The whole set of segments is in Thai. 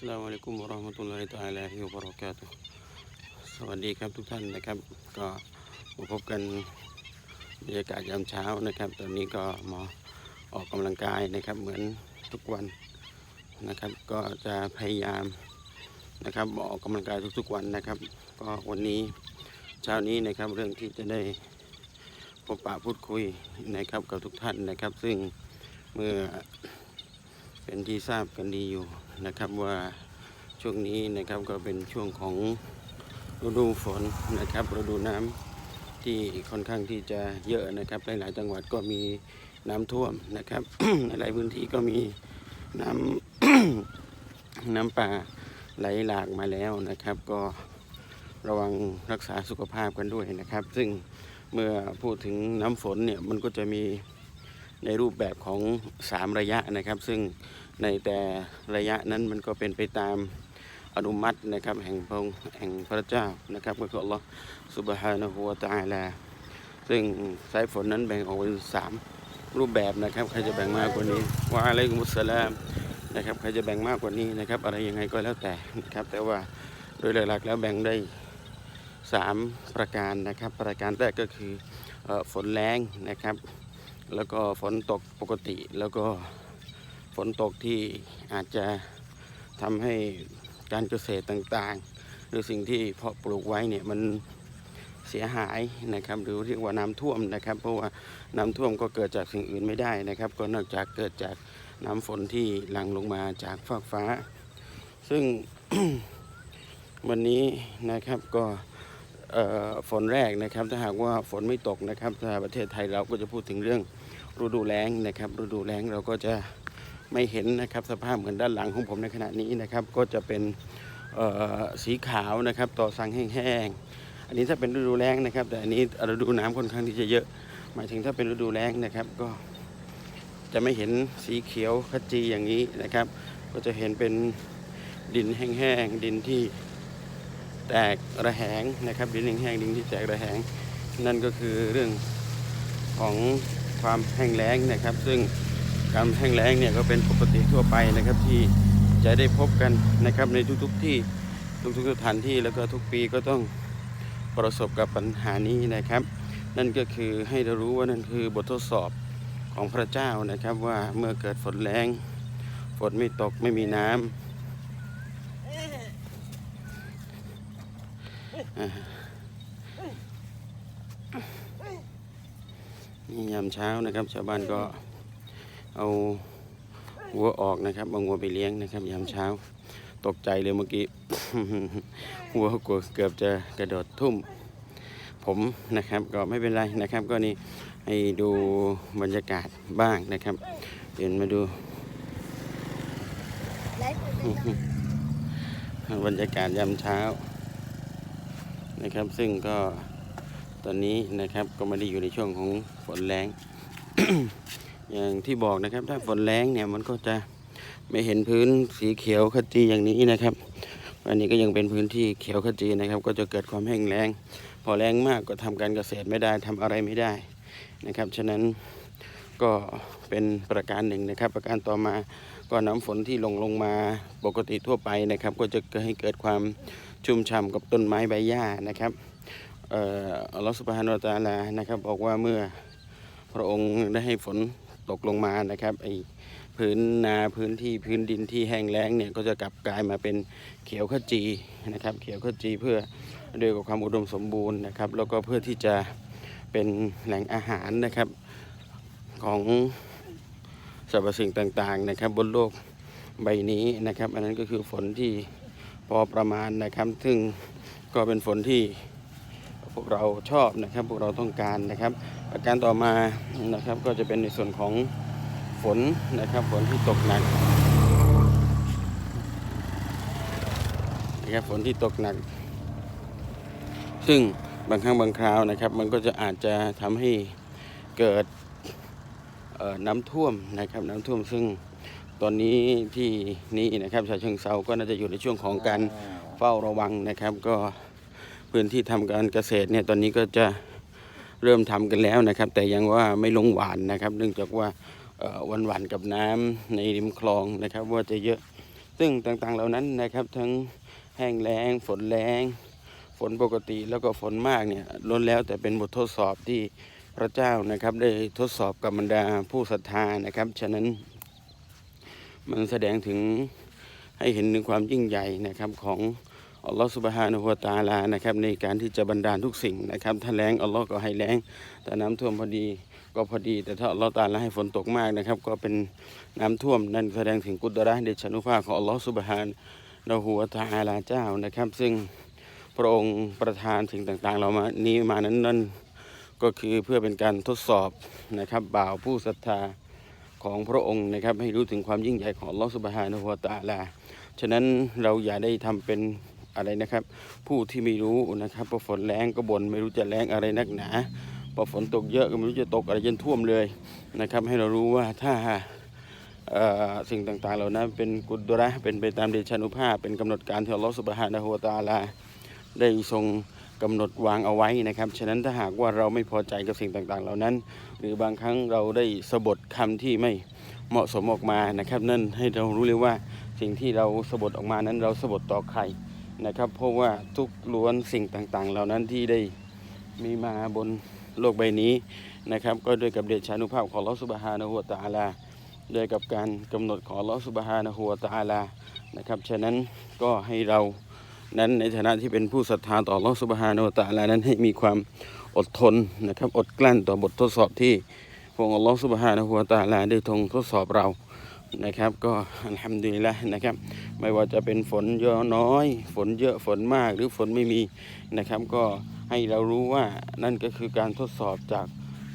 สลามอะลัยกุมวะเราะห์มะตุลลอฮิตะอาลาฮิวะบะเราะกาตุฮ์สวัสดีครับทุกท่านนะครับ ก็มาพบกันบรรยากาศยามเช้านะครับ ตอนนี้ก็มาออกกำลังกายนะครับเหมือนทุกวันนะครับ ก็จะพยายามนะครับออกกำลังกายทุกๆวันนะครับ ก็วันนี้เช้านี้นะครับเรื่องที่จะได้พบปะพูดคุยนะครับกับทุกท่านนะครับ ซึ่งเมื่อเป็นที่ทราบกันดีอยู่ นะครับว่าช่วงนี้นะครับก็เป็นช่วงของฤดูฝนนะครับฤดูน้ำที่ค่อนข้างที่จะเยอะนะครับหลายๆจังหวัดก็มีน้ำท่วมนะครับ หลายพื้นที่ก็มีน้ำน้ำป่าไหลหลากมาแล้วนะครับ ก็ระวังรักษาสุขภาพกันด้วยนะครับ ซึ่งเมื่อพูดถึงน้ำฝนเนี่ยมันก็จะมี ในรูปแบบของ 3 ระยะนะครับ ซึ่งในแต่ระยะนั้นมันก็เป็นไปตามอนุมัตินะครับแห่งพระองค์แห่งพระเจ้านะครับก็คืออัลลอฮ์สุบฮานะฮูวะตะอาลาซึ่งสายฝนนั้นแบ่งออกเป็นสามรูปแบบนะครับใครจะแบ่งมากกว่านี้ว่าอะไรกุมุสลามนะครับใครจะแบ่งมากกว่านี้นะครับ อะไรยังไงก็แล้วแต่นะครับ แต่ว่าโดยหลักๆแล้วแบ่งได้สามประการนะครับ ประการแรกก็คือออฝนแรงนะครับ แล้วก็ฝนตกปกติแล้วก็ฝนตกที่อาจจะทำให้การเกษตรต่างๆ หรือสิ่งที่เพาะปลูกไว้เนี่ยมันเสียหายนะครับหรือเรียกว่าน้ำท่วมนะครับ เพราะว่าน้ำท่วมก็เกิดจากสิ่งอื่นไม่ได้นะครับ ก็นอกจากเกิดจากน้ำฝนที่หลั่งลงมาจากฟากฟ้า ซึ่งวันนี้นะครับก็ ฝนแรกนะครับ ถ้าหากว่าฝนไม่ตกนะครับถ้าประเทศไทยเราก็จะพูดถึงเรื่องฤดูแล้งนะครับ ฤดูแล้งเราก็จะไม่เห็นนะครับสภาพเหมือนด้านหลังของผมในขณะนี้นะครับ ก็จะเป็นสีขาวนะครับ ต่อสังแห้งๆอันนี้ถ้าเป็นฤดูแล้งนะครับ แต่อันนี้ฤดูน้ำค่อนข้างที่จะเยอะ หมายถึงถ้าเป็นฤดูแล้งนะครับก็จะไม่เห็นสีเขียวขจีอย่างนี้นะครับ ก็จะเห็นเป็นดินแห้งๆดินที่ แตกระแหงนะครับดินแห้งดินที่แตกระแหง นั่นก็คือเรื่องของความแห้งแล้งนะครับ ซึ่งการแห้งแล้งเนี่ยก็เป็นปกติทั่วไปนะครับที่จะได้พบกันนะครับในทุกๆที่ทุกๆสถานที่แล้วก็ทุกปีก็ต้องประสบกับปัญหานี้นะครับ นั่นก็คือให้เรารู้ว่านั่นคือบททดสอบของพระเจ้านะครับว่าเมื่อเกิดฝนแรงฝนไม่ตกไม่มีน้ำ นี่ยามเช้านะครับ ชาวบ้านก็เอาวัวออกนะครับเอาวัวไปเลี้ยงนะครับ ยามเช้าตกใจเลยเมื่อกี้วัวกลัวเกือบจะกระโดดทุ่ม ผมนะครับก็ไม่เป็นไรนะครับ ก็นี่ให้ดูบรรยากาศบ้างนะครับเปลี่ยนมาดูบรรยากาศยามเช้า นะครับ ซึ่งก็ตอนนี้นะครับก็ไม่ได้อยู่ในช่วงของฝนแรงอย่างที่บอกนะครับ ถ้าฝนแรงเนี่ยมันก็จะไม่เห็นพื้นสีเขียวขจีอย่างนี้นะครับ อันนี้ก็ยังเป็นพื้นที่เขียวขจีนะครับ ก็จะเกิดความแห้งแล้ง พอแรงมากก็ทำการเกษตรไม่ได้ทำอะไรไม่ได้นะครับฉะนั้นก็เป็นประการหนึ่งนะครับ ประการต่อมาก็น้ำฝนที่ลงลงมาปกติทั่วไปนะครับ ก็จะให้เกิดความ ชุ่มฉ่ำกับต้นไม้ใบหญ้านะครับอัลลอฮฺสุบฮานาอัลตาลานะครับบอกว่าเมื่อพระองค์ได้ให้ฝนตกลงมานะครับไอพื้นนาพื้นที่พื้นดินที่แห้งแล้งเนี่ยก็จะกลับกลายมาเป็นเขียวขจีนะครับ เขียวขจีเพื่อด้วยกับความอุดมสมบูรณ์นะครับ แล้วก็เพื่อที่จะเป็นแหล่งอาหารนะครับของสรรพสิ่งต่างๆนะครับ บนโลกใบนี้นะครับ อันนั้นก็คือฝนที่ พอประมาณนะครับ ซึ่งก็เป็นฝนที่พวกเราชอบนะครับ พวกเราต้องการนะครับ ประการต่อมานะครับก็จะเป็นในส่วนของฝนนะครับ ฝนที่ตกหนักนะครับฝนที่ตกหนัก ซึ่งบางครั้งบางคราวนะครับ มันก็จะอาจจะทำให้เกิดน้ำท่วมนะครับ น้ำท่วมซึ่ง ตอนนี้ที่นี่นะครับชาเชิงเซาก็น่าจะอยู่ในช่วงของการเฝ้าระวังนะครับ ก็พื้นที่ทำการเกษตรเนี่ยตอนนี้ก็จะเริ่มทำกันแล้วนะครับ แต่ยังว่าไม่ลงหวานนะครับ เนื่องจากว่าเอ่อวันหวานกับน้ำในริมคลองนะครับ ว่าจะเยอะซึ่งต่างๆเหล่านั้นนะครับ ทั้งแห้งแล้งฝนแรงฝนปกติแล้วก็ฝนมากเนี่ยล้วนแล้วแต่เป็นบททดสอบที่พระเจ้านะครับ ได้ทดสอบกับบรรดาผู้ศรัทธานะครับ ฉะนั้น มันแสดงถึงให้เห็นถึงความยิ่งใหญ่นะครับของอัลลอฮฺสุบฮานะฮูวตาลานะครับในการที่จะบรรดาลทุกสิ่งนะครับถ้าแรงอัลลอฮ์ก็ให้แรงแต่น้ำท่วมพอดีก็พอดี แต่ถ้าอัลลอฮ์ตาลาให้ฝนตกมากนะครับ ก็เป็นน้ำท่วมนั่นแสดงถึงกุดระเดชานุภาพของอัลลอฮ์สุบฮานะฮูวตาลาเจ้านะครับ ซึ่งพระองค์ประทานสิ่งต่างๆ เรามานี้มานั้นนั่นก็คือเพื่อเป็นการทดสอบนะครับบ่าวผู้ศรัทธา ของพระองค์นะครับ ให้รู้ถึงความยิ่งใหญ่ของอัลอสุบฮานะฮูวตาลา ฉะนั้นเราอย่าได้ทำเป็นอะไรนะครับ ผู้ที่ไม่รู้นะครับพอฝนแรงก็บ่นไม่รู้จะแรงอะไรนักหนาพอฝนตกเยอะก็ไม่รู้จะตกอะไรจนท่วมเลยนะครับ ให้เรารู้ว่าถ้าเอ่อสิ่งต่างๆเหล่านั้นเป็นกุดเระเป็นไปตามเดชานุภาพ เป็นกำหนดการที่อัลลอฮฺสุบฮานะฮูวตาลา ได้ทรง กำหนดวางเอาไว้นะครับ ฉะนั้นถ้าหากว่าเราไม่พอใจกับสิ่งต่างๆ เหล่านั้น หรือบางครั้งเราได้สะบดคำที่ไม่เหมาะสมออกมานะครับ นั่นให้เรารู้เลยว่าสิ่งที่เราสะบดออกมานั้นเราสะบดต่อใครนะครับ เพราะว่าทุกล้วนสิ่งต่างๆ เหล่านั้นที่ได้มีมาบนโลกใบนี้นะครับ ก็ด้วยกับเดชานุภาพของลอสุบฮานะฮูวตาลาด้วยกับการกำหนดของลอสุบฮานะฮูวตาลานะครับ ฉะนั้นก็ให้เรา นั้นในฐานะที่เป็นผู้ศรัทธาต่ออัลอฮฺสุบฮานาอัลตะอาลานั้นให้มีความอดทนนะครับ อดกลั้นต่อบททดสอบที่พระองค์ลอสุบฮานาหัวตาลาได้ทรงทดสอบเรานะครับ ก็อัลฮัมดุลิลละนะครับ ไม่ว่าจะเป็นฝนเยอะน้อย ฝนเยอะฝนมากหรือฝนไม่มีนะครับ ก็ให้เรารู้ว่านั่นก็คือการทดสอบจาก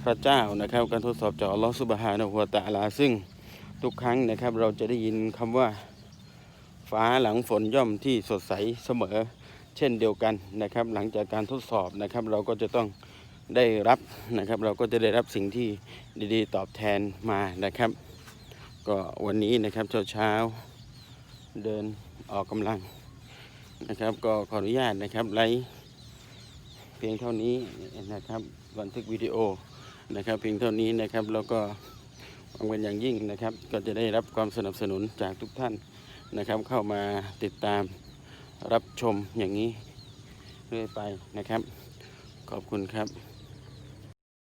พระเจ้านะครับ การทดสอบจากลอสุบฮานาหัวตาลาซึ่งทุกครั้งนะครับเราจะได้ยินคำว่า ฟ้าหลังฝนย่อมที่สดใสเสมอ เช่นเดียวกันนะครับ หลังจากการทดสอบนะครับ เราก็จะต้องได้รับนะครับ เราก็จะได้รับสิ่งที่ดีๆ ตอบแทนมานะครับ ก็วันนี้นะครับเช้าเช้าๆเดินออกกำลังนะครับ ก็ขออนุญาตนะครับไลฟ์เพียงเท่านี้นะครับบันทึกวิดีโอนะครับ เพียงเท่านี้นะครับแล้วก็หวังเป็นอย่างยิ่งนะครับ ก็จะได้รับความสนับสนุนจากทุกท่าน นะครับเข้ามาติดตามรับชมอย่างนี้เรื่อยไปนะครับ ขอบคุณครับ